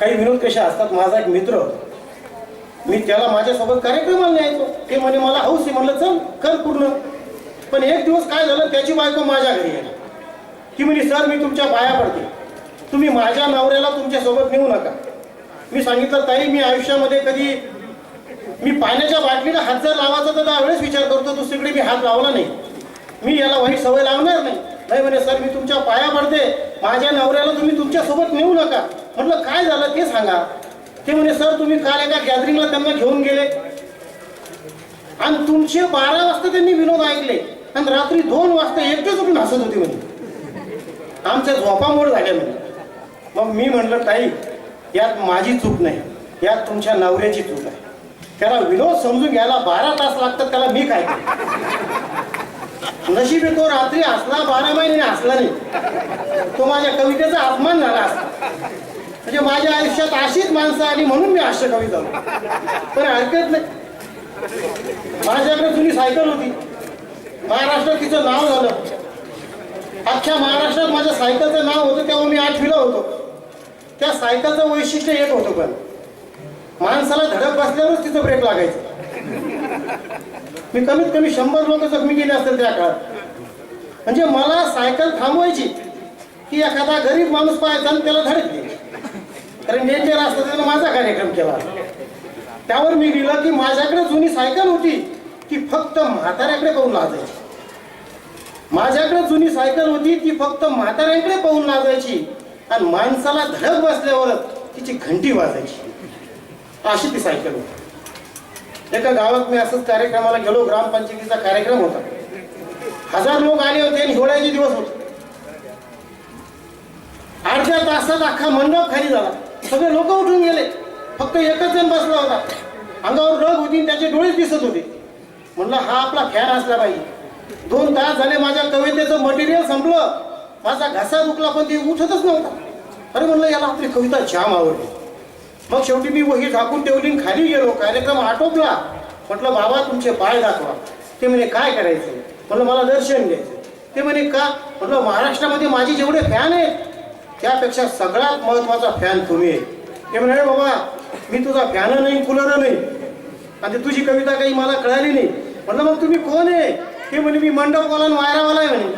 काही विनोद कसे असतात? माझा एक मित्र मी त्याला माझ्यासोबत कार्यक्रमाला न्यायचो. ते म्हणे मला हौस आहे. म्हणलं चल कर पूर्ण. पण एक दिवस काय झालं त्याची बायको माझ्या घरी आली ती म्हणे सर मी तुमच्या पाया पडते. तुम्ही माझ्या नवऱ्याला तुमच्यासोबत नेऊ नका. मी सांगितलं ताई मी आयुष्यामध्ये कधी मी पाण्याच्या बाटलीला हात जर लावायचा तर त्यावेळेस विचार करतो दुसरीकडे मी हात लावला नाही. मी याला वाईट सवय लावणार नाही. नाही म्हणे सर मी तुमच्या पाया पडते. माझ्या नवऱ्याला तुम्ही तुमच्यासोबत नेऊ नका. म्हटलं काय झालं? ते सांगा. ते म्हणे सर तुम्ही काल एका गॅदरिंगला त्यांना घेऊन गेले. आणि तुमचे बारा वाजता त्यांनी विनोद ऐकले. आणि रात्री दोन वाजता एकटेच उठून हसत होते म्हणे. आमच्या झोपामुळे झाल्या म्हणे. मग मी म्हणलं ताई यात माझी चूक नाही. यात तुमच्या नवऱ्याची चूक आहे. त्याला विनोद समजून घ्यायला बारा तास लागतात त्याला मी काय नशीब तो रात्री हसला बारा महिने हसला नाही. तो माझ्या कवितेचा अपमान झाला असता. म्हणजे माझ्या आयुष्यात अशीच माणसं आली म्हणून मी हास्य कवी झालो. पण हरकत नाही. माझ्याकडे जुनी सायकल होती. महाराष्ट्रात तिचं नाव झालं. अख्ख्या महाराष्ट्रात माझ्या सायकलचं नाव होतं तेव्हा मी आठवीला होतो. त्या सायकलचं वैशिष्ट्य एक होतं पण. माणसाला धडक बसल्यावरच तिचं ब्रेक लागायचं. मी कमीत कमी शंभर लोक जखमी केले असतील त्या काळात. म्हणजे मला सायकल थांबवायची की एखादा गरीब माणूस पाहायचा आणि त्याला धडक द्यायची. कारण डेंजर असतं त्यानं माझा कार्यक्रम केला. त्यावर मी लिहिलं की माझ्याकडे जुनी सायकल होती ती फक्त म्हाताऱ्याकडे पाहून लाजायची. माझ्याकडे जुनी सायकल होती ती फक्त म्हाताऱ्यांकडे पाहून लाजायची. आणि माणसाला धडक बसल्यावरच तिची घंटी वाजायची. अशी ती सायकल होती. एका गावात मी असंच कार्यक्रमाला गेलो ग्रामपंचायतीचा कार्यक्रम होता. हजार लोक आले होते आणि हिवाळ्याचे दिवस होते. अर्ध्या तासात अख्खा मंडप खाली झाला. सगळे लोक उठून गेले. फक्त एकच जण बसला होता. अंगावर रग होती त्याचे डोळेच दिसत होते. म्हणलं हा आपला फॅन असला पाहिजे. दोन तास झाले माझ्या कवितेचं मटेरियल संपलं. माझा घसा दुखला पण ते उठतच नव्हता. अरे म्हणलं याला आपली कविता जाम आवडली. मग शेवटी मी वही झाकून ठेवली खाली गेलो. कार्यक्रम आटोपला. म्हटलं बाबा तुमचे पाय दाखवा. ते म्हणे काय करायचं? म्हणलं मला दर्शन घ्यायचं ते म्हणे का? म्हटलं महाराष्ट्रामध्ये माझे जेवढे फॅन आहेत त्यापेक्षा सगळ्यात महत्त्वाचा फॅन तुम्ही आहे. ते म्हणे बाबा मी तुझा फॅन नाही कुलर नाही. आणि तुझी कविता काही मला कळाली नाही. म्हटलं मग तुम्ही कोण आहे? ते म्हणे मी मंडपवाला आणि वायरावाला आहे म्हणे.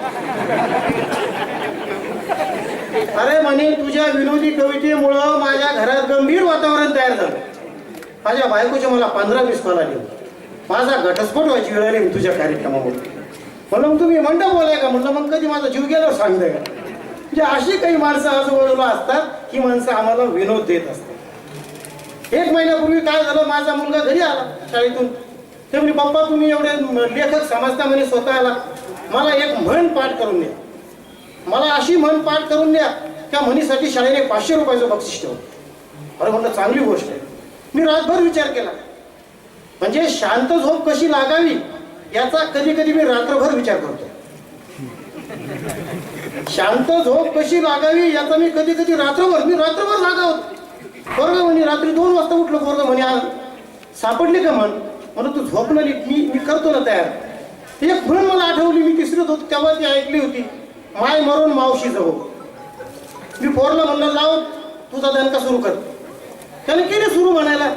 अरे म्हणे तुझ्या विनोदी कवितेमुळं माझ्या घरात गंभीर वातावरण तयार झालं. माझ्या बायकोचे मला पंधरा वीस कॉल आले. माझा घटस्फोट व्हायची वेळ आली तुझ्या कार्यक्रमामुळे. म्हणलं मग तुम्ही मंडप बोलाय का? म्हटलं मग कधी माझा जीव गेला सांगताय का? म्हणजे अशी काही माणसं आजूबाजूला असतात ही माणसं आम्हाला विनोद देत असतात. एक महिन्यापूर्वी काय झालं माझा मुलगा घरी आला शाळेतून. ते म्हणजे पप्पा तुम्ही एवढे लेखक समजता म्हणे स्वतःला. मला एक म्हण पाठ करून द्या. मला अशी म्हण पाठ करून द्या त्या म्हणीसाठी शाळेने पाचशे रुपयाचं बक्षीस ठेवलं. अरे म्हणलं चांगली गोष्ट आहे. मी रातभर विचार केला. म्हणजे शांत झोप कशी लागावी याचा कधी कधी मी रात्रभर विचार करतो. शांत झोप कशी लागावी याचा मी कधी कधी रात्रभर मी रात्रभर जागा होतो. पोरगा म्हणे रात्री दोन वाजता उठलो पोरगा म्हणे आज सापडले का म्हण? म्हणून तू झोप नाही मी मी करतो ना तयार. एक म्हणून मला आठवली मी तिसरीत होतो तेव्हा ती ऐकली होती माय मरून मावशी जवळ मी पोरला म्हणलं लाव तुझा दणका सुरू कर. त्याने केले सुरू म्हणायला.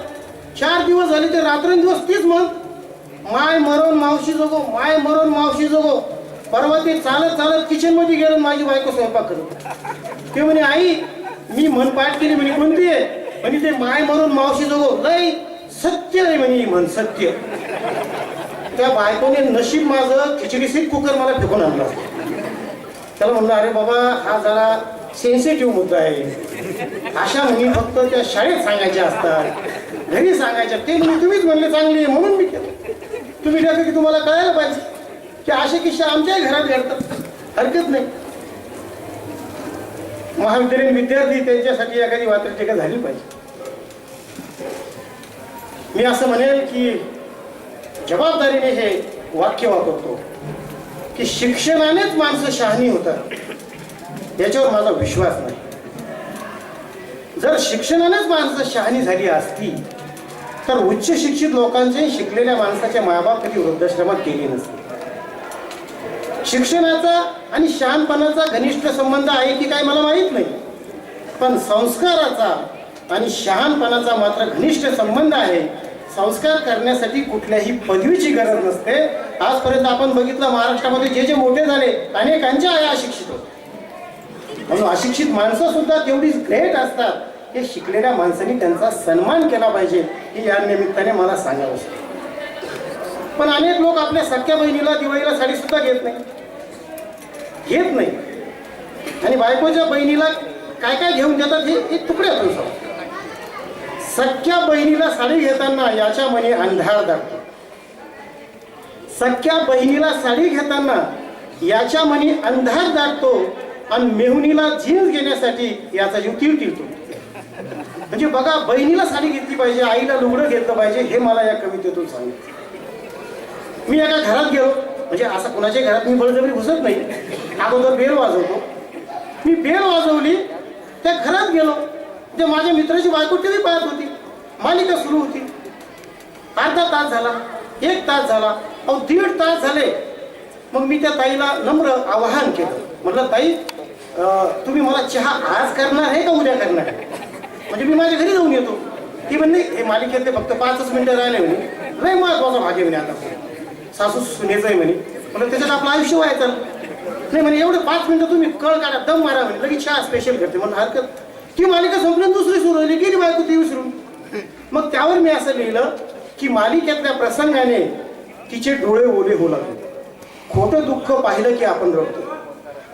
चार दिवस झाले ते रात्रंदिवस तीच म्हण माय मरून मावशी जगो माय मरून मावशी जगो परवा ते चालत चालत किचनमध्ये गेलं माझी बायको स्वयंपाक करत ते म्हणे आई मी म्हण पाठ केली म्हणे कोणती आहे? म्हणे ते माय म्हणून मावशी जगो लय सत्य रे म्हणे ही म्हण सत्य. त्या बायकोने नशीब माझं खिचडी सीट कुकर मला फेकून आणला त्याला म्हणलं अरे बाबा हा जरा सेन्सिटिव्ह मुद्दा आहे. अशा म्हणी फक्त त्या शाळेत सांगायच्या असतात. घरी सांगायच्या. ते म्हणे तुम्हीच म्हणले चांगली आहे म्हणून मी केलं. तुम्ही की तुम्हाला कळायला पाहिजे. की असे किस्से आमच्याही घरात घडतात. हरकत नाही. महाविद्यालयीन विद्यार्थी त्यांच्यासाठी एखादी वात्रटिका झाली पाहिजे. मी असं म्हणेल की जबाबदारीने हे वाक्य वापरतो की शिक्षणानेच माणसं शहाणी होतात. याच्यावर माझा विश्वास नाही. जर शिक्षणानेच माणसं शहाणी झाली असती तर उच्च शिक्षित लोकांचे शिकलेल्या माणसाच्या मायबाप कधी वृद्धाश्रमात गेली नसते. शिक्षणाचा आणि शहाणपणाचा घनिष्ठ संबंध आहे की काय मला माहीत नाही. पण संस्काराचा आणि शहाणपणाचा मात्र घनिष्ठ संबंध आहे. संस्कार करण्यासाठी कुठल्याही पदवीची गरज नसते. आजपर्यंत आपण बघितलं महाराष्ट्रामध्ये जे जे मोठे झाले अनेकांच्या आया अशिक्षित होत्या. म्हणून अशिक्षित माणसं सुद्धा तेवढीच ग्रेट असतात. हे शिकलेल्या माणसांनी त्यांचा सन्मान केला पाहिजे हे या निमित्ताने मला सांगावं. पण अनेक लोक आपल्या सख्या बहिणीला दिवाळीला साडी सुद्धा घेत नाही घेत नाही. आणि बायकोच्या बहिणीला काय काय घेऊन देतात हे हे तुकडे आपण सख्या बहिणीला साडी घेताना याच्या मनी अंधार दाखतो सख्या बहिणीला साडी घेताना याच्या मनी अंधार दाखतो आणि मेहुणीला जीन्स घेण्यासाठी याचा युतीव टिळतो म्हणजे बघा बहिणीला साडी घेतली पाहिजे आईला लुगडं घेतलं पाहिजे हे मला या कवितेतून सांगितलं. मी एका घरात गेलो. म्हणजे असं कुणाच्या घरात मी बळजबरी घुसत नाही. अगोदर बेल वाजवतो. मी बेल वाजवली त्या घरात गेलो. ते माझ्या मित्राची बायको टी व्ही पाहत होती. मालिका सुरू होती. अर्धा तास झाला एक तास झाला अहो दीड तास झाले. मग मी त्या ताईला नम्र आवाहन केलं. म्हटलं ताई तुम्ही मला चहा आज करणार आहे का उद्या करणार म्हणजे मी माझ्या घरी जाऊन येतो. ती म्हणली हे मालिकेतले फक्त पाचच मिनिटं राहिले म्हणे. लय महत्त्वाचा भाग आहे म्हणे आता. सासू सुनेचं आहे म्हणे. म्हणलं त्याच्यात आपलं आयुष्य व्हायचं. नाही म्हणे एवढे पाच मिनिटं तुम्ही कळ काढा दम मारा म्हणे. लगेच चहा स्पेशल करते. म्हणून हरकत. ती मालिका संपली दुसरी सुरू झाली. गेली बायको ती विसरून मग त्यावर मी असं लिहिलं की मालिकेतल्या प्रसंगाने तिचे डोळे ओले होऊ लागले. खोटं दुःख पाहिलं की आपण रडतो.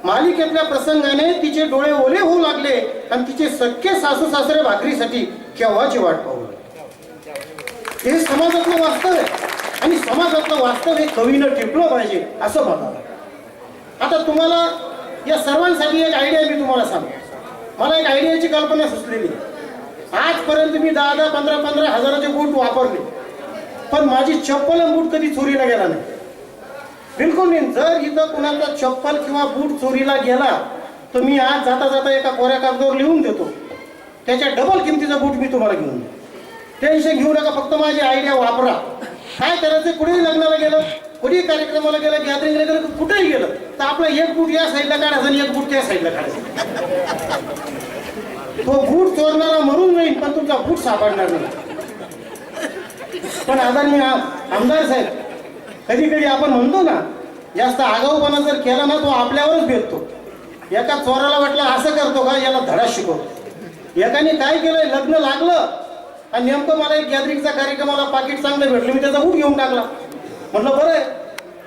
मालिकेतल्या प्रसंगाने तिचे डोळे ओले होऊ लागले आणि तिचे सख्खे सासू सासरे भाकरीसाठी केव्हाची वाट पाहू लागले? हे समाजातलं वास्तव आहे. आणि समाजातलं वास्तव हे कवीनं टिपलं पाहिजे असं बघा आता तुम्हाला या सर्वांसाठी एक आयडिया मी तुम्हाला सांगतो. मला एक आयडियाची कल्पना सुचलेली आजपर्यंत मी दहा दहा पंधरा पंधरा हजाराचे बूट वापरले. पण माझी चप्पल बूट कधी चोरीला गेला नाही. बिलकुल नाही. जर इथं कुणाचा चप्पल किंवा बूट चोरीला गेला तर मी आज जाता जाता एका कोऱ्या कागदावर लिहून देतो. त्याच्या डबल किमतीचा बूट मी तुम्हाला घेऊन टेन्शन घेऊ नका. फक्त माझी आयडिया वापरा. काय करायचं? कुठेही लग्नाला गेलं कुठेही कार्यक्रमाला गेलं गॅदरिंगला गेलं कुठेही गेलं तर आपला एक बूट या साईडला काढायचा आणि एक बूट त्या साईडला काढायचा. तो बूट चोरणारा मरून जाईल पण तुमचा बूट सापडणार नाही. पण आदरणीय आमदार साहेब कधी कधी आपण म्हणतो ना जास्त आगाऊपणा जर केला ना तो आपल्यावरच भेटतो. एका चोराला वाटलं असं करतो का याला धडा शिकवतो. एकाने काय केलंय लग्न लागलं आणि नेमकं मला एक गॅदरिंगचा कार्यक्रमाला पाकिट चांगलं भेटलं मी त्याचा बूट घेऊन टाकला. म्हटलं बरं आहे.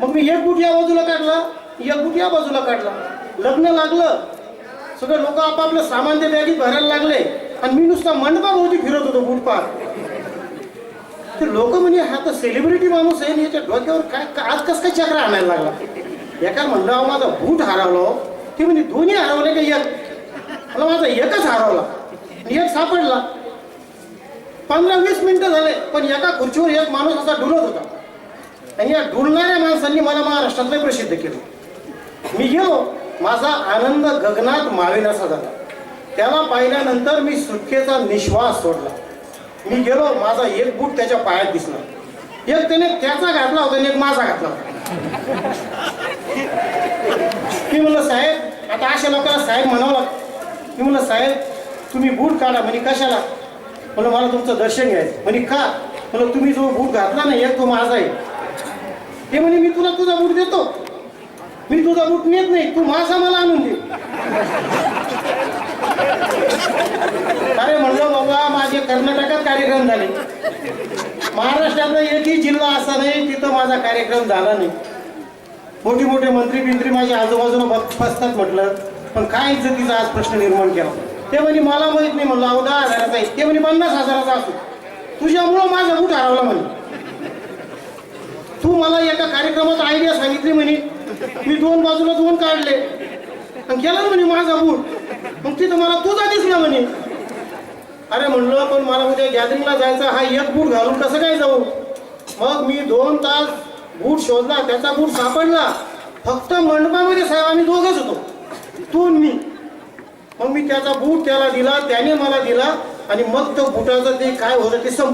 मग मी एक बूट या बाजूला काढला एक बूट या बाजूला काढला. लग्न लागलं. सगळे लोक आपापलं सामान ते बॅगीत भरायला लागले. आणि मी नुसता मंडपाभोवती फिरत होतो बूट पार ते लोक म्हणजे हा तर सेलिब्रिटी माणूस आहे आणि याच्या डोक्यावर काय आज कसं काय चक्र आणायला लागला? एका म्हणलं अहो माझा बूट हरवलो हो. ते म्हणजे दोन्ही हरवले का एक? मला माझा एकच हरवला. आणि एक सापडला. पंधरा वीस मिनिटं झाले पण एका खुर्चीवर एक माणूस असा डुलत होता. आणि या डुलणाऱ्या माणसांनी मला महाराष्ट्रातले प्रसिद्ध केलं. मी गेलो माझा आनंद गगनात मावेनासा झाला. त्याला पाहिल्यानंतर मी सुटकेचा निश्वास सोडला. मी गेलो माझा एक बूट त्याच्या पायात दिसला. एक त्याने त्याचा घातला होता आणि एक माझा घातला होता. मी म्हणलं साहेब आता अशा लोकांना साहेब म्हणावं लागतं. मी म्हणलं साहेब तुम्ही बूट काढा. म्हणे कशाला? म्हणलं मला तुमचं दर्शन घ्यायचं. म्हणे का? म्हणलं तुम्ही जो बूट घातला नाही एक तो माझा आहे. ते म्हणे मी तुला तुझा बूट देतो. मी तुझा बूट नेत नाही तू माझा मला आणून दे. अरे म्हणलं बाबा माझे कर्नाटकात कार्यक्रम झाले. महाराष्ट्रातला एकही जिल्हा असा नाही तिथं माझा कार्यक्रम झाला नाही. मोठे मोठे मंत्री बिंत्री माझ्या आजूबाजूला बस- बसतात म्हटलं. पण काय इज्जतीचा आज प्रश्न निर्माण केला? ते म्हणे मला माहीत नाही. म्हणलं अहो दहा हजाराचा आहे. ते म्हणे पन्नास हजाराचा असतो तुझ्यामुळं माझा बूट हरवला म्हणे. तू मला एका कार्यक्रमात आयडिया सांगितली म्हणे. मी दोन बाजूला दोन काढले. आणि केला म्हणे माझा बूट मग तिथं मला तुझा दिसला म्हणे. अरे म्हणलं पण मला उद्या गॅदरिंगला जायचं हा एक बूट घालून कसं काय जाऊ? मग मी दोन तास बूट शोधला. त्याचा बूट सापडला. फक्त मंडपामध्ये साहेब आम्ही दोघच होतो. तू मी. मग मी त्याचा बूट त्याला दिला त्याने मला दिला आणि मग तो बुटाचं ते काय होतं ते संप